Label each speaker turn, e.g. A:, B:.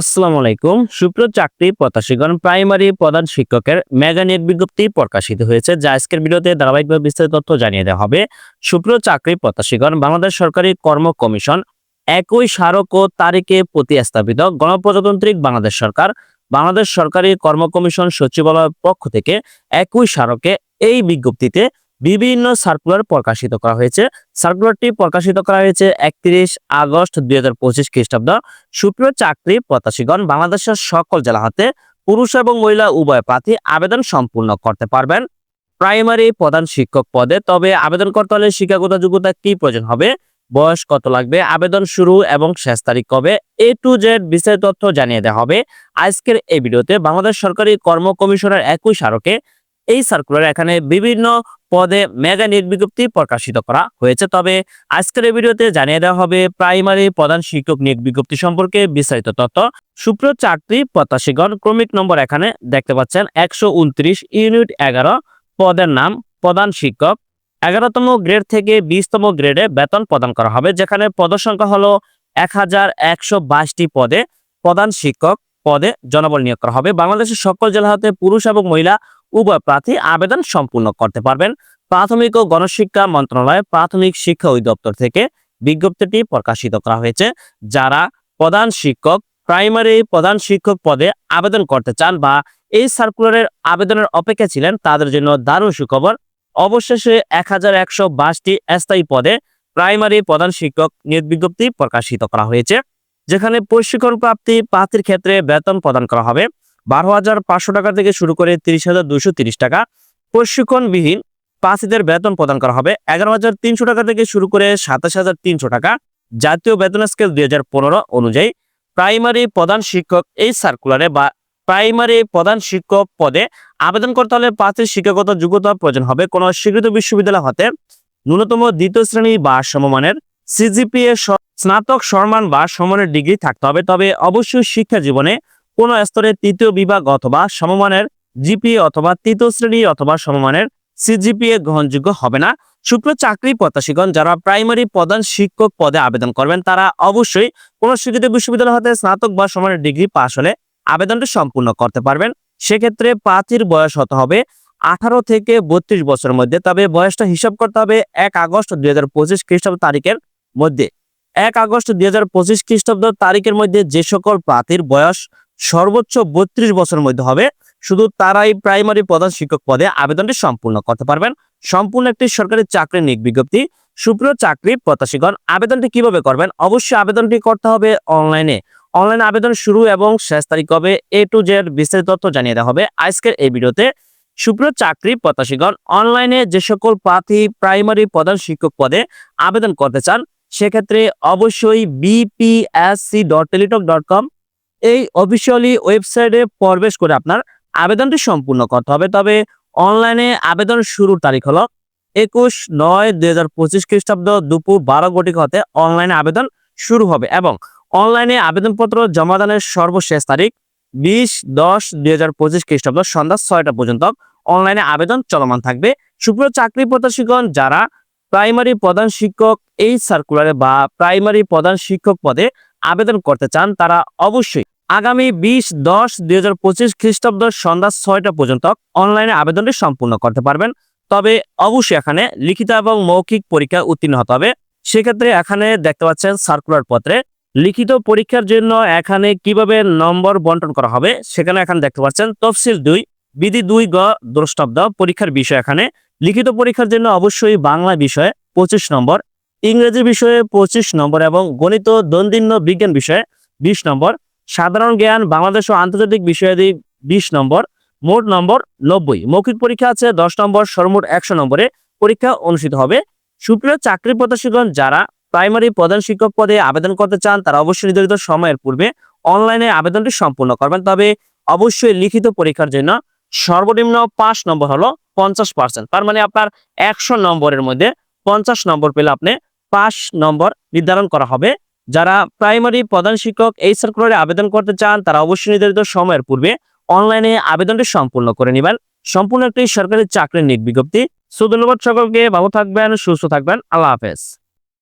A: আসসালামু আলাইকুম। সুপ্রিয় চাকরি প্রত্যাশীগণ, প্রাইমারি প্রধান শিক্ষকের মেগা নিয়োগ বিজ্ঞপ্তি প্রকাশিত হয়েছে, যা আজকের ভিডিওতে ধারাবাহিকভাবে বিস্তারিত তথ্য জানিয়ে দেওয়া হবে। সুপ্রিয় চাকরি প্রত্যাশীগণ, বাংলাদেশ সরকারি কর্ম কমিশন একই স্মারক ও তারিখে প্রতিস্থাপিত গণপ্রজাতান্ত্রিক বাংলাদেশ সরকার, বাংলাদেশ সরকারি কর্ম কমিশন সচিবালয়ের পক্ষ থেকে একই স্মারকে এই বিজ্ঞপ্তিতে বিভিন্ন সার্কুলার প্রকাশিত করা হয়েছে। সার্কুলারটি প্রকাশিত করা হয়েছে একত্রিশ আগস্ট দুই হাজার পঁচিশ খ্রিস্টাব্দ। সুপ্রিয় চাকরি প্রত্যাশীগণ, বাংলাদেশের সকল জেলা হতে পুরুষ এবং মহিলা উভয় প্রার্থী আবেদন সম্পূর্ণ করতে পারবেন। প্রাইমারি প্রধান শিক্ষক পদে, তবে আবেদন করতে হলে শিক্ষাগত যোগ্যতা কি প্রয়োজন হবে? বয়স কত লাগবে? আবেদন শুরু এবং শেষ তারিখ কবে? এ টু জেড বিস্তারিত তথ্য জানিয়ে দেওয়া হবে। আজকের এই ভিডিওতে বাংলাদেশ সরকারি কর্ম কমিশনের একই স্মারকে এই সার্কুলার এখানে বিভিন্ন পদে মেগা নিয়োগ বিজ্ঞপ্তি প্রকাশিত করা হয়েছে। তবে আজকের এই ভিডিওতে জানিয়ে দেওয়া হবে প্রাইমারি প্রধান শিক্ষক নিয়োগ বিজ্ঞপ্তি সম্পর্কে বিস্তারিত তথ্য। সুপ্রিয় চাকরি প্রত্যাশীগণ, ক্রমিক নম্বর এখানে দেখতে পাচ্ছেন, একশো উনত্রিশ ইউনিট এগারো পদের নাম প্রধান শিক্ষক। এগারোতম গ্রেড থেকে বিশতম গ্রেডে বেতন প্রদান করা হবে, যেখানে পদসংখ্যা হলো এক হাজার একশো বাইশটি পদে প্রধান শিক্ষক পদে জনবল নিয়োগ করা হবে। বাংলাদেশের সকল জেলা হতে পুরুষ এবং মহিলা উভয় প্রার্থী আবেদন সম্পূর্ণ করতে পারবেন। প্রাথমিক ও গণশিক্ষা মন্ত্রণালয় প্রাথমিক শিক্ষা অধিদপ্তর থেকে বিজ্ঞপ্তিটি প্রকাশিত করা হয়েছে। যারা প্রধান শিক্ষক, প্রাইমারি প্রধান শিক্ষক পদে আবেদন করতে চান বা এই সার্কুলারের আবেদনের অপেক্ষা ছিলেন, তাদের জন্য দারুণ সুখবর। অবশেষে এক হাজার একশো বাইশটি স্থায়ী পদে প্রাইমারি প্রধান শিক্ষক নিয়োগ বিজ্ঞপ্তি প্রকাশিত করা হয়েছে, যেখানে প্রশিক্ষণ প্রাপ্তি প্রার্থীর ক্ষেত্রে বেতন প্রদান করা হবে। বারো হাজার পাঁচশো টাকা থেকে শুরু করে তিরিশ হাজার দুশো তিরিশ টাকা। প্রশিক্ষণবিহীন প্রার্থীদের বেতন প্রদান করা হবে এগারো হাজার তিনশো টাকা থেকে শুরু করে সাতাশ হাজার তিনশো টাকা। জাতীয় বেতন স্কেল দুই হাজার পনেরো অনুযায়ী প্রাইমারি প্রধান শিক্ষক এই সার্কুলারে বা প্রাইমারি প্রধান শিক্ষক পদে আবেদন করতে হলে পাঁচের শিক্ষাগত যোগ্যতা প্রয়োজন হবে। কোনো স্বীকৃত বিশ্ববিদ্যালয় হতে ন্যূনতম দ্বিতীয় শ্রেণি বা সমমানের সিজিপিএ স্নাতক সম্মান বা সমানের ডিগ্রি থাকতে হবে। তবে অবশ্যই শিক্ষা জীবনে কোনো স্তরে তৃতীয় বিভাগ অথবা সমমানের জিপিএ অথবা তৃতীয় শ্রেণি অথবা সমমানের সিজিপিএ গ্রহণযোগ্য হবে না। শুক্র চাকরি প্রত্যাশীগণ যারা প্রাইমারি প্রধান শিক্ষক পদে আবেদন করবেন, তারা অবশ্যই কোনো স্বীকৃত বিশ্ববিদ্যালয় হতে স্নাতক বা সমানের ডিগ্রি পাশ হলে আবেদনটি সম্পূর্ণ করতে পারবেন। সেক্ষেত্রে প্রার্থীর বয়স হতে হবে আঠারো থেকে বত্রিশ বছরের মধ্যে, তবে বয়সটা হিসাব করতে হবে এক আগস্ট দুই হাজার পঁচিশ খ্রিস্টাব্দ তারিখের মধ্যে। এক আগস্ট দুই হাজার পঁচিশ খ্রিস্টাব্দ তারিখের মধ্যে যে সকল প্রার্থীর বয়স সর্বোচ্চ বত্রিশ বছরের মধ্যে হবে। শুধু তারাই প্রাইমারি প্রধান শিক্ষক পদে আবেদনটি সম্পূর্ণ করতে পারবেন। সম্পূর্ণ একটি সরকারি চাকরির নিয়োগ বিজ্ঞপ্তি। সুপ্রিয় চাকরি প্রত্যাশীগণ, আবেদনটি কীভাবে করবেন? অবশ্যই আবেদনটি করতে হবে অনলাইনে। অনলাইনে আবেদন শুরু এবং শেষ তারিখ হবে এ টু জেড বিস্তারিত তথ্য জানিয়ে দেওয়া হবে আজকের এই ভিডিওতে। সুপ্রিয় চাকরি প্রত্যাশীগণ, অনলাইনে যে সকল প্রার্থী প্রাইমারি প্রধান শিক্ষক পদে আবেদন করতে চান, সেক্ষেত্রে অবশ্যই BPSC dot Teletalk dot com এই অফিসিয়ালি ওয়েবসাইটে প্রবেশ করে আপনার আবেদনটি সম্পূর্ণ করতে হবে। তবে অনলাইনে আবেদন শুরুর তারিখ হলো একুশ নয় দুই হাজার পঁচিশ খ্রিস্টাব্দ দুপুর বারো কোটি হতে অনলাইনে আবেদন শুরু হবে এবং অনলাইনে আবেদনপত্র জমাদানের সর্বশেষ তারিখ বিশ দশ দুই হাজার পঁচিশ খ্রিস্টাব্দ সন্ধ্যা ছয়টা পর্যন্ত অনলাইনে আবেদন চলমান থাকবে। সুপ্রিয় চাকরি প্রত্যাশীগণ, যারা প্রাইমারি প্রধান শিক্ষক এই সার্কুলারে বা প্রাইমারি প্রধান শিক্ষক পদে আবেদন করতে চান, তারা অবশ্যই আগামী বিশ, দশ, দুই হাজার পঁচিশ খ্রিস্টাব্দ সন্ধ্যা ছয়টা পর্যন্ত অনলাইনে আবেদনটি সম্পূর্ণ করতে পারবেন। তবে অবশ্যই এখানে লিখিত এবং মৌখিক পরীক্ষা উত্তীর্ণ হতে হবে। সেক্ষেত্রে এখানে দেখতে পাচ্ছেন সার্কুলার পত্রে লিখিত পরীক্ষার জন্য এখানে কীভাবে নম্বর বন্টন করা হবে, সেখানে এখানে দেখতে পাচ্ছেন তফসিল দুই, বিধি দুই গ, দ্রষ্টব্দ পরীক্ষার বিষয় এখানে। লিখিত পরীক্ষার জন্য অবশ্যই বাংলা বিষয়ে পঁচিশ নম্বর ইংরেজি বিষয়ে পঁচিশ নম্বর এবং গণিত দন্দিন্য বিজ্ঞান বিষয়ে বিশ নম্বর। সাধারণ জ্ঞান, বাংলাদেশ ও আন্তর্জাতিক বিষয়াদি বিশ নম্বর। মোট নম্বর নব্বই। মৌখিক পরীক্ষা আছে দশ নম্বর, সর্বমোট একশো নম্বরে। পরীক্ষা অনুষ্ঠিত হবে। সুপ্রিয় চাকরি প্রত্যাশীগণ, যারা প্রাইমারি প্রধান শিক্ষক পদে আবেদন করতে চান, তারা অবশ্যই নির্ধারিত সময়ের পূর্বে অনলাইনে আবেদনটি সম্পূর্ণ করবেন। তবে অবশ্যই লিখিত পরীক্ষার জন্য সর্বনিম্ন পাঁচ নম্বর হলো পঞ্চাশ পার্সেন্ট। তার মানে আপনার একশো নম্বরের মধ্যে পঞ্চাশ নম্বর পেলে আপনি পাঁচ নম্বর নির্ধারণ করা হবে। যারা প্রাইমারি প্রধান শিক্ষক এই সার্কুলারে আবেদন করতে চান, তারা অবশ্যই নির্ধারিত সময়ের পূর্বে অনলাইনে আবেদনটি সম্পূর্ণ করে নেবেন। সম্পূর্ণ একটি সরকারি চাকরির নিয়োগ বিজ্ঞপ্তি। সো ধন্যবাদ সকলকে, ভালো থাকবেন, সুস্থ থাকবেন, আল্লাহ হাফেজ।